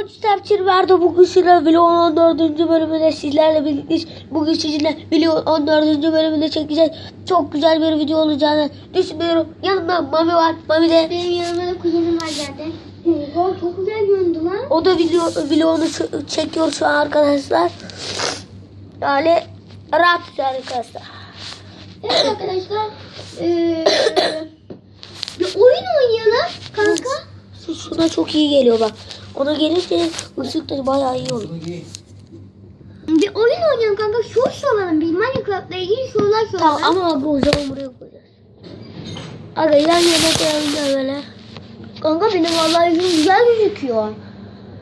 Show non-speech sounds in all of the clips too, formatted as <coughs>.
Coach Tapçır vardı bugün sıra Vlog'un 14. bölümünde sizlerle birlikteyiz. Bugün sizinle Vlog'un 14. bölümünde çekeceğiz. Çok güzel bir video olacağını düşünüyorum. Yanımda Mami var. Mami de Benim yanımda da kuzenim var zaten. Oha çok güzel göründü lan. o da video vlogunu çekiyor şu an arkadaşlar. Yani rahat arkadaşlar. Evet arkadaşlar. Eee bir oyun oynayalım kanka. Şuna çok iyi geliyor bak. Ona gelince ışık da bayağı iyi olur. Bir oyun oynayalım kanka. Soru soralım. Bir Minecraft'la ilgili sorular soralım. Tamam ama o zaman buraya koyacağız. Aga yan yana koyalım da böyle. Kanka benim vallahi yüzüm güzel gözüküyor.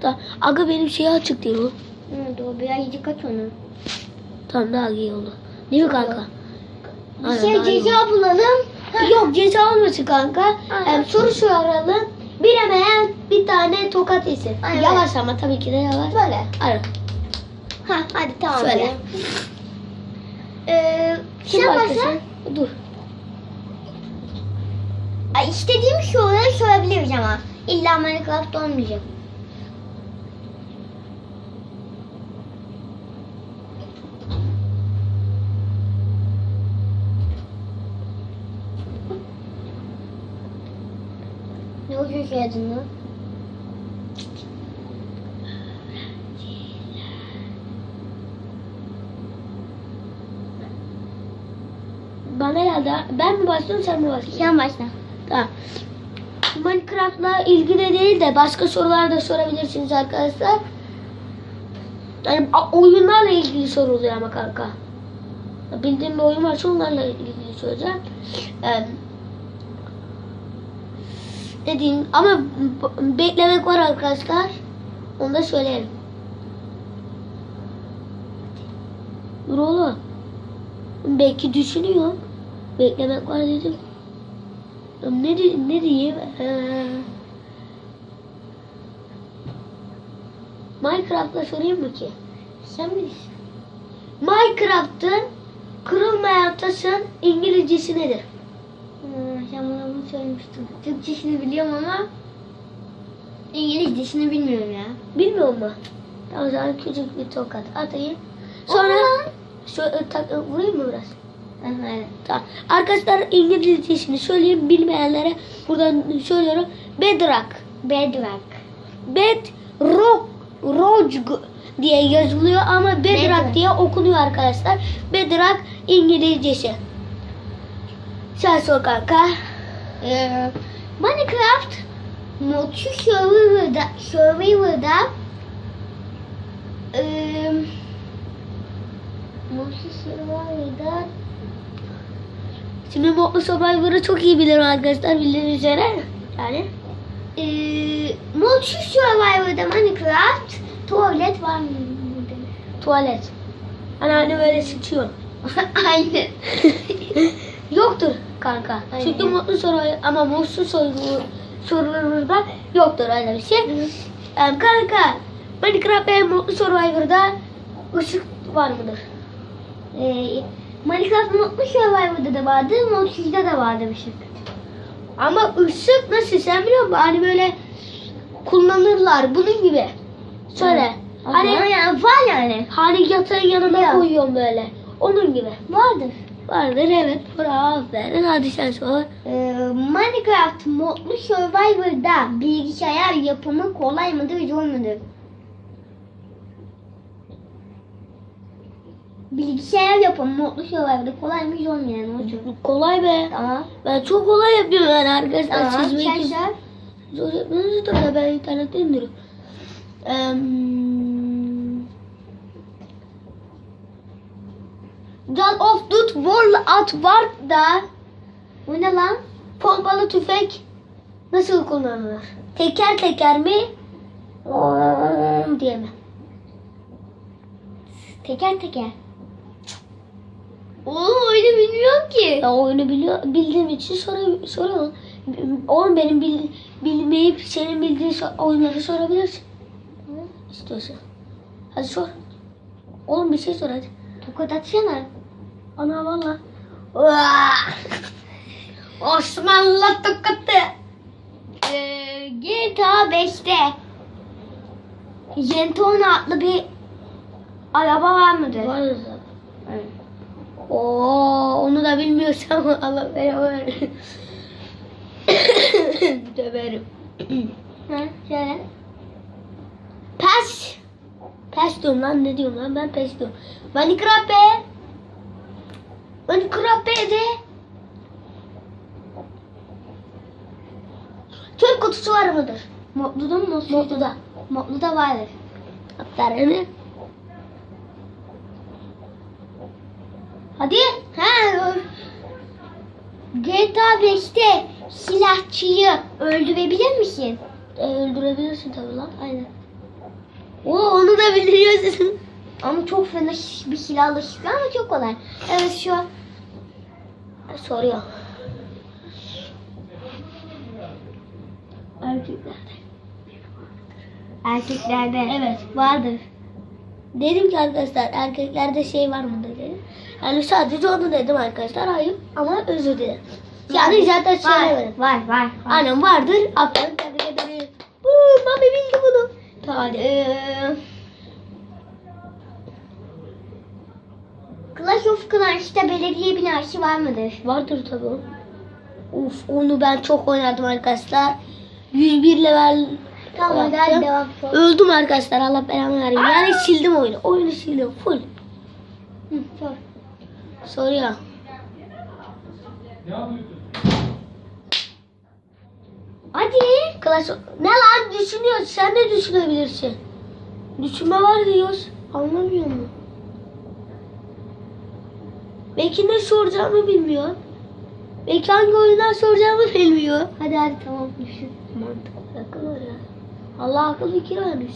Da, aga benim şey açık değil o. Evet o birazcık aç onu. Tamam daha iyi oldu. Değil mi kanka? Bir Aynen, şey ceza bulalım. Yok ceza olmasın kanka. Aynen. Hem soru soralım. Bilemeyen bir tane tokat yesin. Aynen. Yavaş ama tabii ki de yavaş. Böyle. Ara. Ha hadi tamam. Söyle. Eee Kim sen başla. Dur. Ay, istediğim soruları sorabiliriz ama. İlla Minecraft olmayacak. Oluyor adını? Bana geldi. Ben mi başlıyorum sen mi başlıyorsun? Sen başla. Tamam. Minecraft'la ilgili değil de başka sorular da sorabilirsiniz arkadaşlar. Yani oyunlarla ilgili soruluyor ama kanka. Bildiğim bir oyun varsa onlarla ilgili soracağım. Ee, ne diyeyim ama beklemek var arkadaşlar. Onu da söyleyelim. Dur oğlum. Belki düşünüyor. Beklemek var dedim. Ne, di- ne diyeyim? Ee, Minecraft'la sorayım mı ki? Sen bilirsin. Minecraft'ın kırılmayan taşın İngilizcesi nedir? Sen bana bunu söylemiştin. Türkçesini biliyorum ama İngilizcesini bilmiyorum ya. Bilmiyor mu? Tamam zaman küçük bir tokat atayım. Sonra şöyle tak, vurayım mı biraz? Aynen. Tamam. Arkadaşlar İngilizcesini söyleyeyim bilmeyenlere buradan söylüyorum. Bedrock. Bedrock. Bed rock Rojg diye yazılıyor ama Bedrock, Bedrock. diye okunuyor arkadaşlar. Bedrock İngilizcesi. Sen sor kanka. Ee, Minecraft Modsuz Survivor'da Survivor'da ee, Modsuz Survivor'da Şimdi Mutlu Survivor'ı çok iyi bilirim arkadaşlar bildiğiniz üzere. Yani ee, Modsuz Survivor'da Minecraft tuvalet var mı? tuvalet. Hani böyle sıçıyor. <laughs> Aynen. <laughs> Yoktur kanka. Aynen. Çünkü Mutlu Survivor ama Mutsuz Survivor- Survivor'da yoktur öyle bir şey. Yani kanka Minecraft ve Mutlu Survivor'da ışık var mıdır? Ee, Minecraft Mutlu Survivor'da da vardı, Modsuz'da da vardı bir şey. Ama ışık nasıl sen biliyor musun? Hani böyle kullanırlar bunun gibi. Söyle. Hani Hani yani var yani. hani yatağın yanına Ya. koyuyorum böyle. Onun gibi. Vardır. Vardır evet. Bravo aferin. Hadi sen sor. Ee, Minecraft modlu Survivor'da bilgisayar yapımı kolay mıdır zor mudur? Bilgisayar yapımı modlu Survivor'da kolay mı zor mu yani çok. Kolay be. Tamam. Ben çok kolay yapıyorum yani arkadaşlar. Tamam. Siz Sen belki sor. zor yapmıyorsunuz da ben internette indiriyorum. Um, Gun of Dut War at var da Bu ne lan? pompalı tüfek nasıl kullanılır? Teker teker mi? diye mi? Teker teker. Oo öyle bilmiyorum ki. Ya oyunu biliyor, bildiğim için soru, soruyorum. Oğlum benim bil, bilmeyip senin bildiğin so- oyunları sorabilirsin. İstiyorsan. Hadi sor. Oğlum bir şey sor hadi. Tokat atsana. Ana valla. Osmanlı tokatı. Ee, GTA 5'te Jenton adlı bir araba var mıdır? Var mı? Oo, onu da bilmiyorsam <laughs> Allah beni ver. <coughs> Döverim. Ha, şöyle. Pes. Pes diyorum lan ne diyorum lan ben pes diyorum. Minecraft be. Minecraft be de. Çöp kutusu var mıdır? Mutlu'da mı? Mutlu'da. Mutlu'da vardır. Hatta ne? Hadi. Ha, GTA 5'te silahçıyı öldürebilir misin? E, öldürebilirsin tabii lan. Aynen. Oo onu da biliyorsun. Ama çok fena bir çıkıyor ama çok kolay. Evet şu an. Soruyor. Erkeklerde. Erkeklerde. Evet. Vardır. Dedim ki arkadaşlar erkeklerde şey var mı dedim. Yani sadece onu dedim arkadaşlar. Hayır ama özür dilerim. Yani zaten söylemedim. Var, var, var. Aynen vardır. Aferin tebrik ederim. Uuu mami bildi bunu. Hadi. Clans'ta belediye binası var mıdır? Vardır tabii. Uf onu ben çok oynadım arkadaşlar. 101 level Tamam hadi, yaptım. hadi devam. Öldüm arkadaşlar Allah belamı vereyim. Yani sildim oyunu. Oyunu sildim full. Hı, sor. Soruyor. Hadi. Clash Ne lan düşünüyorsun? Sen de düşünebilirsin. Düşünme var diyoruz. Anlamıyor mu? Belki ne soracağımı bilmiyor. Belki hangi oyundan soracağımı bilmiyor. Hadi hadi tamam düşün. Mantıklı akıl var ya. Allah akıl fikir vermiş.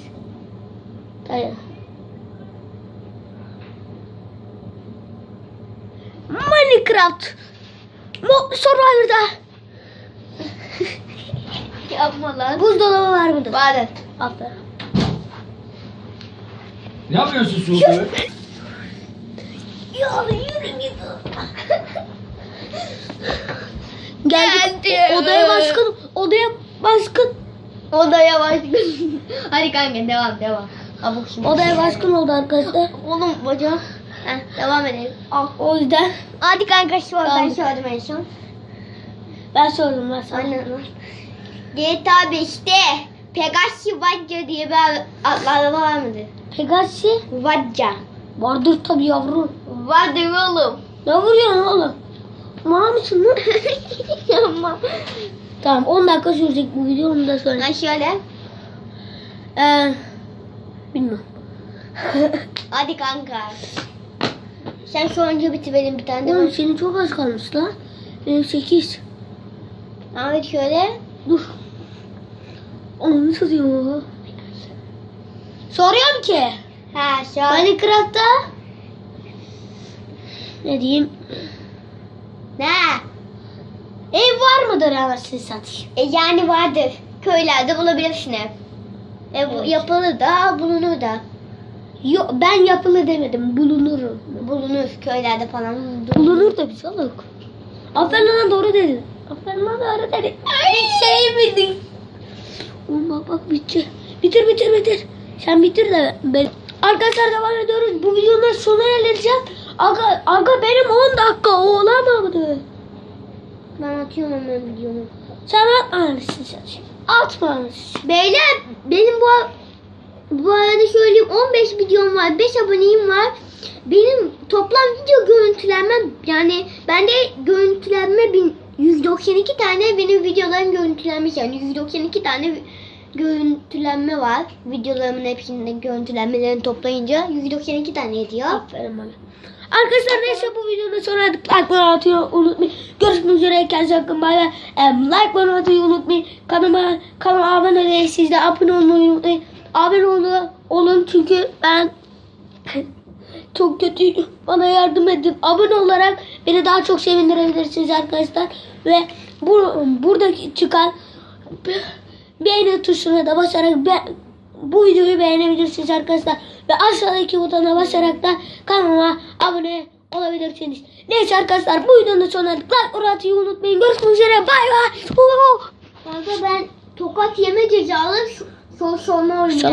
Dayı. Minecraft. Mo Survivor'da. <laughs> Yapma lan. Buzdolabı var mıdır? Vardır. Aferin. Ne yapıyorsun Suudi? <laughs> Ya yürü git. Geldi. Odaya baskın. Odaya baskın. Odaya başkın. <laughs> hadi kanka devam devam. Abuk şimdi. Odaya baskın oldu arkadaşlar. Oğlum bacağım. Heh, devam edelim. Al, O yüzden Hadi kanka şu an ben sordum en son. ben sordum ben sana. Aynen. GTA 5'te Pegasi Vadja diye bir araba var mıdır? Pegasi Vadja. vardır tabii yavrum. Vardır oğlum. Ne vuruyorsun oğlum? Mal mısın lan? <laughs> Yapma. tamam 10 dakika sürecek bu video onu da söyle. Ha şöyle. Ee, bilmiyorum. <laughs> Hadi kanka. Sen şu önce bitirelim bir tane de. Oğlum ben- senin çok az kalmış lan. Benim 8. Ahmet şöyle. Dur. Onu satıyor. Soruyorum ki. Ha şu an. Minecraft'ta ne diyeyim? Ne? Ev var mıdır anasını satayım? E, yani vardır. Köylerde bulabilirsin ev. E, bu Evet. yapılı da bulunur da. Yok ben yapılı demedim. Bulunurum. Bulunur köylerde falan. Bulunur da biz alır. Aferin lan doğru dedin. Aferin lan doğru dedin. Ay şey bildin. Bak bak bitir. Bitir bitir bitir. Sen bitir de ben. Arkadaşlar devam ediyoruz. Bu videonun sonuna geleceğim. Aga, aga benim 10 dakika olamadı. Ben atıyorum hemen videomu. Sen atma anasını satayım. Atma anasını. Beyler benim bu bu arada söyleyeyim 15 videom var 5 aboneyim var. Benim toplam video görüntülenmem yani bende görüntülenme bin, 192 tane benim videolarım görüntülenmiş yani 192 tane görüntülenme var. Videolarımın hepsinin görüntülenmelerini toplayınca 192 tane ediyor. Aferin bana. Arkadaşlar neyse bu sonuna geldik. Like bana atmayı unutmayın. Görüşmek üzere. Kendinize bakın. Bay bay. Like bana atmayı unutmayın. Kanalıma, kanalıma abone olmayı siz de abone olmayı unutmayın. Abone olun, olun çünkü ben <laughs> çok kötüyüm. Bana yardım edin. Abone olarak beni daha çok sevindirebilirsiniz arkadaşlar. Ve bu buradaki çıkan be- beğeni tuşuna da basarak be- bu videoyu beğenebilirsiniz arkadaşlar. Ve aşağıdaki butona basarak da kanalıma abone olabilirsiniz. Neyse arkadaşlar bu videonun sonuna like atmayı unutmayın. Görüşmek üzere. Bay bay. Kanka ben tokat yeme cezalı soru sorma oynuyorum.